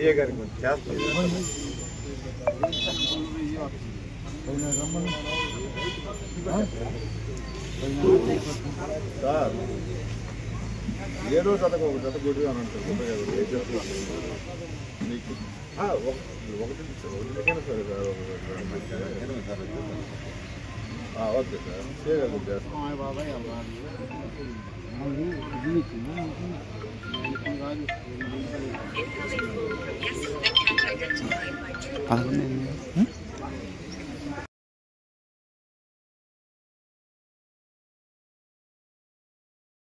ఏ గారికి చేస్తాం. సార్ ఏదో జతకు ఒక జత గుడి అని అంటారు మీకు ఒకటి సార్ ఒకటికైనా సరే సార్ ఓకే సార్ చేస్తాం.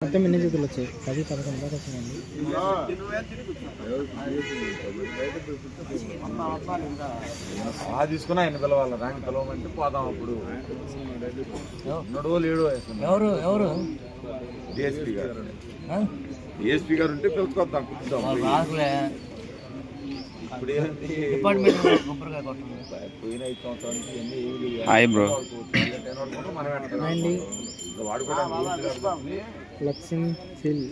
మొత్తం ఎన్ని జతలు వచ్చాయి పది పదకొండు దాకా వచ్చినాయండి ఆ తీసుకుని ఆయన పిలవాలి? ర్యాంక్ పిలవమంటే పోదాం అప్పుడు. నడువు లేడు ఎవరు? ఎవరు? డిఎస్పీ గారు. డిఎస్పీ గారు ఉంటే పిలుచుకొద్దాం. కూర్చుందాం ఇప్పుడు ఏంటి? పోయిన ఐదు సంవత్సరానికి ఎన్ని ఏమి హాయ్ బ్రో. మనం అండి. వాడుకోవడానికి లక్ష్మీ ఫిల్.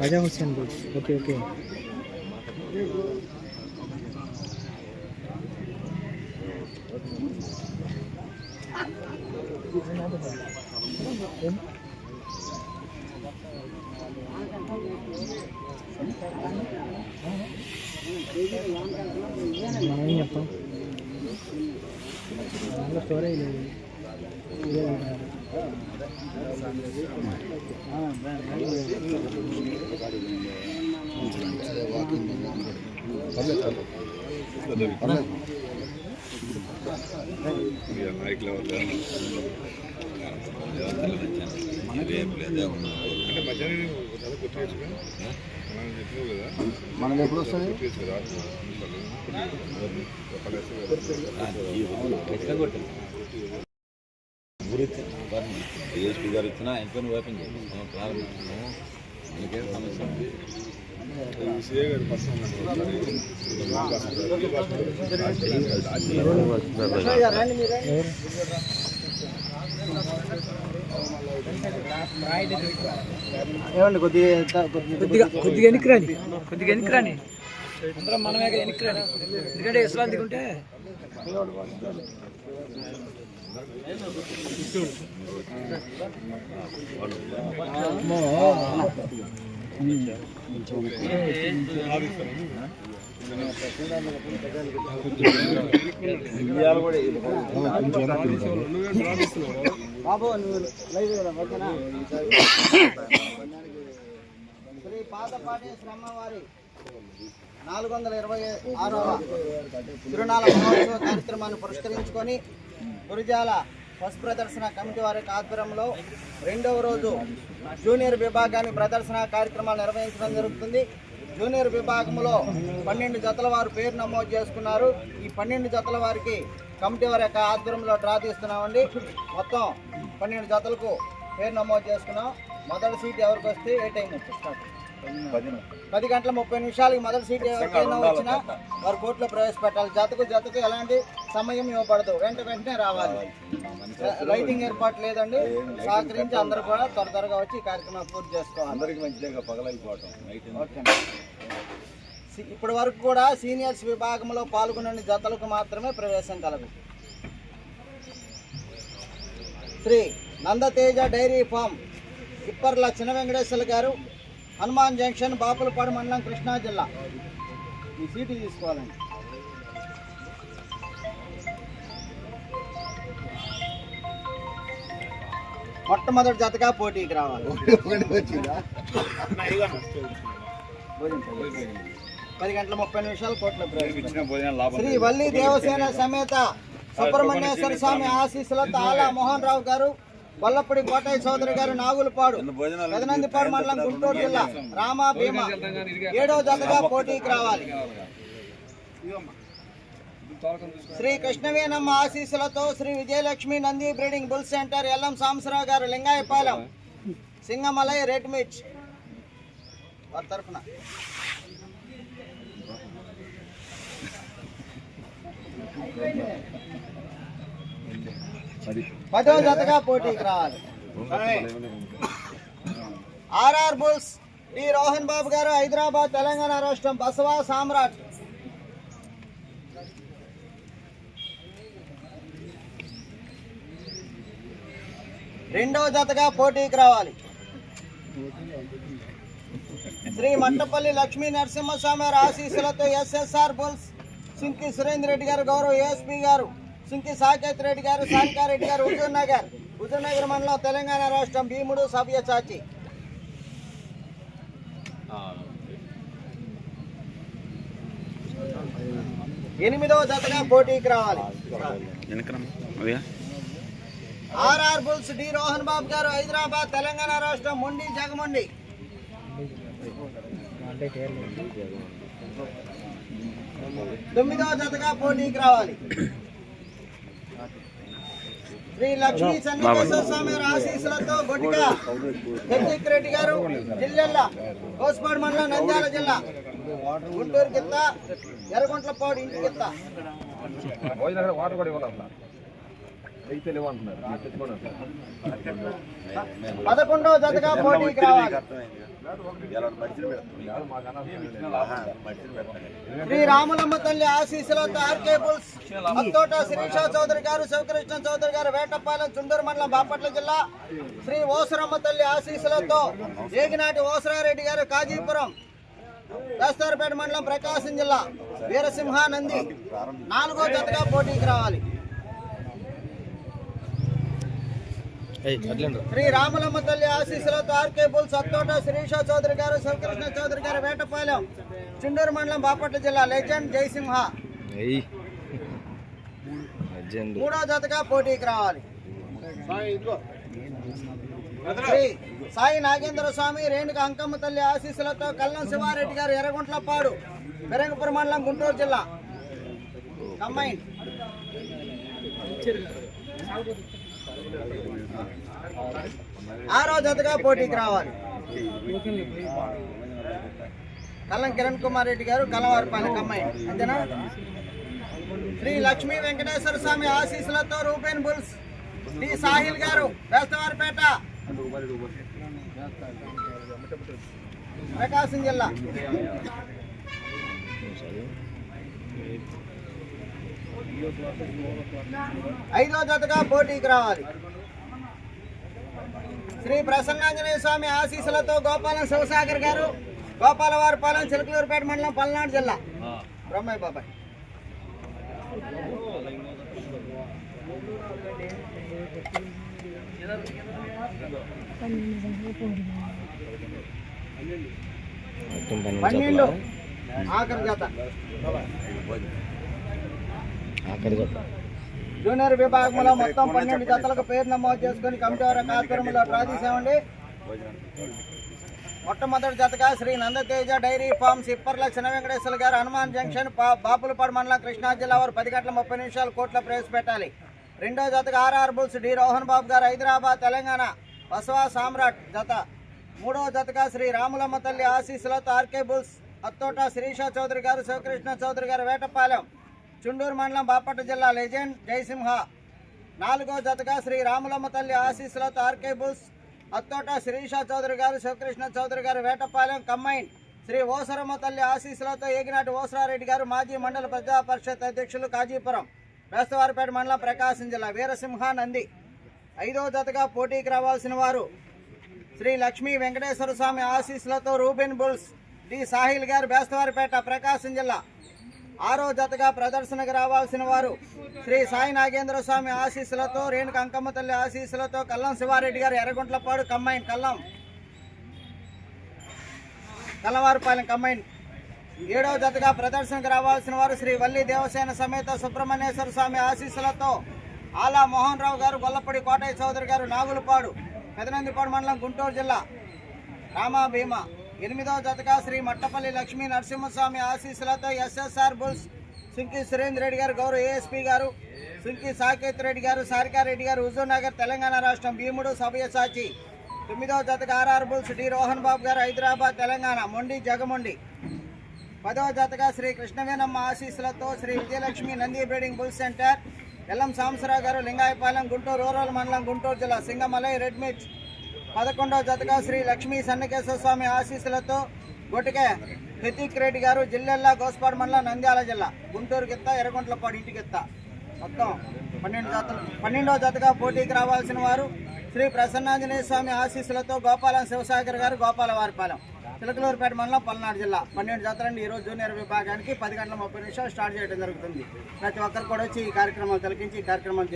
రాజా హుస్సేన్ బుష్ ఓకే ఓకే. நாய்க்குள்ள வரல స్టోరేజ్ లేదు. మనకి ఎప్పుడు వస్తుంది డిఎస్పీ గారు వచ్చినా ఎంక్వైరీ ఓపెన్ చేయాలి ప్రారంభించాము మనకేం సమస్య ఉంది ఎవరు ఏమండి కొద్దిగా కొద్దిగా కొద్దిగా వెనక్కి రాని కొద్దిగా వెనక్కి రాని అందరం మనమే వెనక్కి రాని ఎందుకంటే విశ్రాంతిగా ఉంటే బాబు నువ్వు లైవ్ కదా ఓకేనా? శ్రీ పాదపాటి శ్రమవారి నాలుగు వందల ఇరవై ఆరవ తిరునాళ మహోత్సవ కార్యక్రమాన్ని పురస్కరించుకొని గురిజాల ఫస్ట్ ప్రదర్శన కమిటీ వారి ఆధ్వర్యంలో రెండవ రోజు జూనియర్ విభాగాన్ని ప్రదర్శన కార్యక్రమాలు నిర్వహించడం జరుగుతుంది. జూనియర్ విభాగంలో పన్నెండు జతల వారు పేరు నమోదు చేసుకున్నారు. ఈ పన్నెండు జతల వారికి కమిటీ వారి యొక్క ఆధ్వర్యంలో డ్రా తీస్తున్నామండి. మొత్తం పన్నెండు జతలకు పేరు నమోదు చేసుకున్నాం. మొదటి సీట్ ఎవరికి వస్తే ఏ టైం వచ్చి స్టార్ట్. పది గంటల ముప్పై నిమిషాలకి మొదటి సీట్ ఎవరికైనా వచ్చినా వారు కోర్టులో ప్రవేశపెట్టాలి. జతకు జతకు ఎలాంటి సమయం ఇవ్వబడదు. వెంట వెంటనే రావాలి. లైటింగ్ ఏర్పాటు లేదండి. సహకరించి అందరూ కూడా త్వర త్వరగా వచ్చి ఈ కార్యక్రమం పూర్తి చేసుకోవాలి. అందరికి పగలైపోవటం. ఓకే ఇప్పటి వరకు కూడా సీనియర్స్ విభాగంలో పాల్గొనని జతలకు మాత్రమే ప్రవేశం కలదు. శ్రీ నందతేజ డైరీ ఫామ్ ఇప్పర్ల చిన్న వెంకటేశ్వర గారు హనుమాన్ జంక్షన్ బాపులపాడు మండలం కృష్ణా జిల్లా. ఈ సీటు తీసుకోవాలండి. మొట్టమొదటి జతగా పోటీకి రావాలి. పది గంటల ముప్పై నిమిషాలు కోట్ల శ్రీ వల్లి దేవసేన సమేత సుబ్రహ్మణ్యేశ్వర స్వామి. ఆశీస్సులతో ఆలా మోహన్ రావు గారు గొల్లపూడి కోటయ్య చౌదరి గారు నాగులపాడు పెదనందిపాడు మండలం గుంటూరు జిల్లా రామా భీమా. ఏడో జతగా పోటీకి రావాలి. శ్రీ కృష్ణవేనమ్మ ఆశీస్సులతో Shri Vijayalakshmi Nandi breeding bull centre LM Sambasivarao garu Lingayapalem Singamalai red mirch వారి తరఫున. పదో జతగా పోటీకి రావాలి. RR bulls D Rohan Babu garu Hyderabad Telangana రాష్ట్రం బసవా సామ్రాట్. రెండవ జతగా పోటీకి రావాలి. శ్రీ మట్టపల్లి లక్ష్మీ నరసింహస్వామి వారి ఆశీస్సులతో ఎస్ఎస్ఆర్ బుల్స్ సుంకి సురేందర్ రెడ్డి గారు గౌరవ ఏఎస్పీ గారు సుంకి సాకేత్ రెడ్డి గారు సానికారెడ్డి గారు హుజూర్ నగర్. హుజూర్ నగర్ మండలం తెలంగాణ రాష్ట్రం భీముడు సభ్య చాచి ఎనిమిదవ జతగా పోటీకి రావాలి. RR bulls D Rohan Babu garu Hyderabad Telangana రాష్ట్రం మొండి జగమొండి. తొమ్మిదవ జతగా పోటీకి రావాలి. శ్రీ లక్ష్మీ సన్నివేశ్వర స్వామి ఆశీస్సులతో గొడ్డిక జగదీక్ రెడ్డి గారు జిల్లెల్ల కోస్పాడు మండలం నంద్యాల జిల్లా గుంటూరు గిత్త ఎర్రగుంట్లపాడు ఇంటి కింద. వాటర్ కూడా ఇవ్వాలి గిత్త పదకొండవ జతగా పోటీకి రావాలి. శ్రీ రాములమ్మ తల్లి ఆశీస్సులతో ఆర్కే బుల్స్ అత్తోట శిరీష చౌదరి గారు శివకృష్ణ చౌదరి గారు వేటపాలెం చుండూరు మండలం బాపట్ల జిల్లా శ్రీ ఓసరమ్మ తల్లి ఆశీస్సులతో ఏగినాటి ఓసరారెడ్డి గారు కాజీపురం దస్తారపేట మండలం ప్రకాశం జిల్లా వీరసింహ నంది నాలుగో జతగా పోటీకి రావాలి. శ్రీ రామలమ్మ తల్లి ఆశీస్సులతో ఆర్కే బుల్స్ అత్తోట శిరీష చౌదరి గారు శివకృష్ణ చౌదరి గారు వేటపాలెం చుండూరు మండలం బాపట్ల జిల్లా లెజెండ్ జయసింహ మూడో జతగా పోటీకి రావాలి. శ్రీ సాయి నాగేంద్ర స్వామి రేణుక అంకమ్మ తల్లి ఆశీస్సులతో కల్లం శివారెడ్డి గారు ఎర్రగుంట్లపాడు బెరంగపురం మండలం గుంటూరు జిల్లా. కంబైన్ ఆరో జతగా పోటీకి రావాలి. కల్లం కిరణ్ కుమార్ రెడ్డి గారు కలవారిపాలెం అమ్మాయి. అంతేనా? శ్రీ లక్ష్మీ వెంకటేశ్వర స్వామి ఆశీస్సులతో రూపేన్ బుల్స్ శ్రీ సాహిల్ గారు వేస్తవారిపేట ప్రకాశం జిల్లా. ఐదో జతగా పోటీకి రావాలి. శ్రీ ప్రసన్నాంజనేయ స్వామి ఆశీస్సులతో గోపాలం శివసాగర్ గారు గోపాలవారిపాలెం చిలకలూరుపేట మండలం పల్నాడు జిల్లా. బ్రహ్మయ్య బాబాయ్. పన్నెండు. ఆఖరి జత. జూనియర్ విభాగంలో మొత్తం పన్నెండు జతలకు పేరు నమోదు చేసుకుని కమిటీ వారి ఆధ్వర్యంలో డ్రా మొట్టమొదటి జతగా శ్రీ నందతేజ డైరీ ఫార్మ్స్ ఇప్పర్ల చిన్న వెంకటేశ్వర గారు హనుమాన్ జంక్షన్ బాపులపాడు మండలం కృష్ణా జిల్లా వారు పది గంటల ముప్పై నిమిషాలు కోట్ల ప్రవేశపెట్టాలి. రెండో జతగా RR bulls D Rohan Babu garu Hyderabad Telangana Basava సామ్రాట్ జత. మూడవ జతగా శ్రీ రాములమ్మ తల్లి ఆశీస్సులతో ఆర్కే బుల్స్ అత్తోట శిరీష చౌదరి గారు శివకృష్ణ చౌదరి గారు వేటపాలెం. చుండూరు మండలం బాపట్ల జిల్లా లెజెండ్ జయసింహ. నాలుగో జతగా శ్రీ రాములమ్మ తల్లి ఆశీస్సులతో ఆర్కే బుల్స్ అత్తోట శిరీష చౌదరి గారు శివకృష్ణ చౌదరి గారు వేటపాలెం కమ్మైన్ శ్రీ ఓసరమ్మ తల్లి ఆశీస్సులతో ఏగినాటి ఓసరారెడ్డి గారు మాజీ మండల ప్రజా పరిషత్ అధ్యక్షులు కాజీపురం వేస్తవారిపేట మండలం ప్రకాశం జిల్లా వీరసింహ నంది ఐదో జతగా పోటీకి రావాల్సిన వారు శ్రీ లక్ష్మీ వెంకటేశ్వర స్వామి ఆశీస్సులతో రూబిన్ బుల్స్ డి సాహిల్ గారు బేస్తవారిపేట ప్రకాశం జిల్లా ఆరో జతగా ప్రదర్శనకు రావాల్సిన వారు శ్రీ సాయి నాగేంద్ర స్వామి ఆశీస్సులతో రేణుక అంకమ్మ తల్లి ఆశీస్సులతో కల్లం శివారెడ్డి గారు ఎర్రగుంట్లపాడు కమ్మైన్ కల్లం. కల్లవారిపాలెం కమ్మైన్ ఏడవ జతగా ప్రదర్శనకు రావాల్సిన వారు శ్రీ వల్లి దేవసేన సమేత సుబ్రహ్మణ్యేశ్వర స్వామి ఆశీస్సులతో ఆలా మోహన్ రావు గారు గొల్లపడి కోటయ్య చౌదరి గారు నాగులపాడు పెదనందిపాడు మండలం గుంటూరు జిల్లా రామా భీమా. ఎనిమిదవ జతగా శ్రీ మట్టపల్లి లక్ష్మీ నరసింహస్వామి ఆశీస్సులతో ఎస్ఎస్ఆర్ బుల్స్ సుంకి సురేంద్ర రెడ్డి గారు గౌరవ ఏఎస్పీ గారు సుంకి సాకేత్ రెడ్డి గారు సారికారెడ్డి గారు హుజూర్ నగర్ తెలంగాణ రాష్ట్రం భీముడు సభ్య సాచి. తొమ్మిదవ జతగా RR bulls D Rohan Babu garu Hyderabad Telangana మొండి జగమొండి. పదవ జతగా శ్రీ కృష్ణవేనమ్మ ఆశీస్సులతో Shri Vijayalakshmi Nandi breeding bull centre LM Samsarao garu Lingayapalem Guntur rural మండలం గుంటూరు జిల్లా సింగమలై రెడ్మిట్ పదకొండవ జతగా శ్రీ లక్ష్మీ సన్నకేశ్వర స్వామి ఆశీస్సులతో గొట్టికే హెతిక్ రెడ్డి గారు జిల్లెల్లా గోస్పాడు మండలం నంద్యాల జిల్లా. గుంటూరు గిత్త ఎర్రగుంట్లపాడు ఇంటి గిత్త మొత్తం పన్నెండు జతలు పన్నెండవ జతగా పోటీకి రావాల్సిన వారు శ్రీ ప్రసన్నాంజనేయ స్వామి ఆశీస్సులతో గోపాలం శివసాగర్ గారు గోపాల వారిపాలెం చిలకలూరుపేట మండలం పల్నాడు జిల్లా. పన్నెండు జాతరండి ఈరోజు జూనియర్ విభాగానికి పది గంటల ముప్పై నిమిషాలు స్టార్ట్ చేయడం జరుగుతుంది. ప్రతి ఒక్కరు కూడా వచ్చి ఈ కార్యక్రమాలు తిలకించి ఈ కార్యక్రమం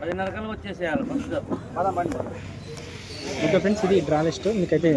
పదిన్నర కల్లా వచ్చేసేయాలి ఫ్రెండ్స్ ఇది డ్రా లిస్ట్. మీకైతే